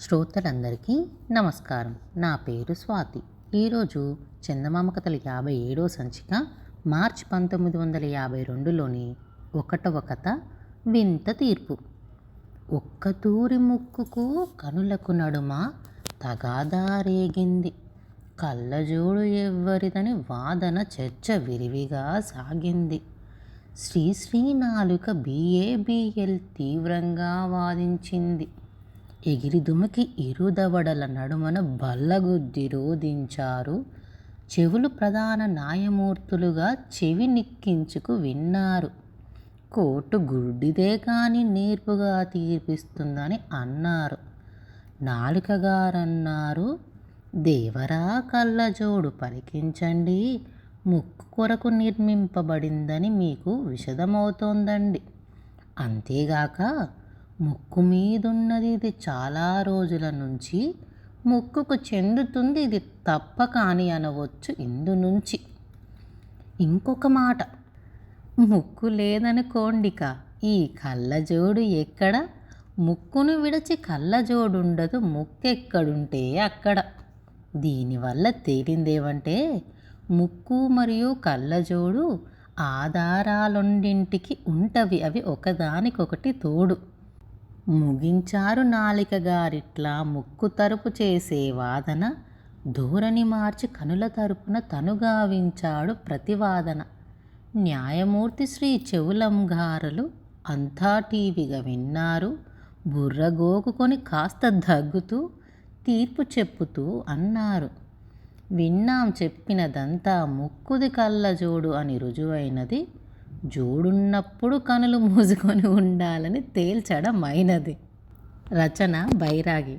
శ్రోతలందరికీ నమస్కారం. నా పేరు స్వాతి. ఈరోజు చందమామ కథల యాభై ఏడో సంచిక మార్చ్ పంతొమ్మిది వందల యాభై రెండులోని ఒకటవ కథ వింత తీర్పు. ఒక్క తూరి ముక్కుకు కనులకు నడుమ తగాదారేగింది కళ్ళజోడు ఎవ్వరిదని వాదన చర్చ విరివిగా సాగింది. శ్రీశ్రీ నాలుక బిఏబిఎల్ తీవ్రంగా వాదించింది. ఎగిరి దుమికి ఇరుదవడల నడుమన బల్లగుద్ది రోధించారు. చెవులు ప్రధాన న్యాయమూర్తులుగా చెవి నిక్కించుకు విన్నారు. కోర్టు గుడ్డిదే కానీ నేర్పుగా తీర్పిస్తుందని అన్నారు. నాలుకగారన్నారు దేవరా కళ్ళజోడు పలికించండి. ముక్కు కొరకు నిర్మింపబడిందని మీకు విషదమవుతోందండి. అంతేగాక ముక్కు మీదున్నది ఇది చాలా రోజుల నుంచి. ముక్కుకు చెందుతుంది ఇది తప్ప కాని అనవచ్చు ఇందు నుంచి. ఇంకొక మాట. ముక్కు లేదనుకోండిక ఈ కళ్ళజోడు ఎక్కడ? ముక్కును విడిచి కళ్ళజోడుండదు ముక్కెక్కడుంటే అక్కడ. దీనివల్ల తేలిందేమంటే ముక్కు మరియు కళ్ళజోడు ఆధారాలొండింటికి ఉంటవి అవి ఒకదానికొకటి తోడు. ముగించారు నాలిక గారిట్లా ముక్కు తరుపు చేసే వాదన. ధోరణి మార్చి కనుల తరపున తనుగావించాడు ప్రతివాదన. న్యాయమూర్తి శ్రీ చెవులం గారులు అంతా టీవీగా విన్నారు. బుర్రగోకుకొని కాస్త దగ్గుతూ తీర్పు చెప్పుతూ అన్నారు. విన్నాం చెప్పినదంతా ముక్కుది కళ్ళజోడు అని రుజువైనది. జోడున్నప్పుడు కనులు మూసుకొని ఉండాలని తేల్చడమైనది రచన బైరాగి.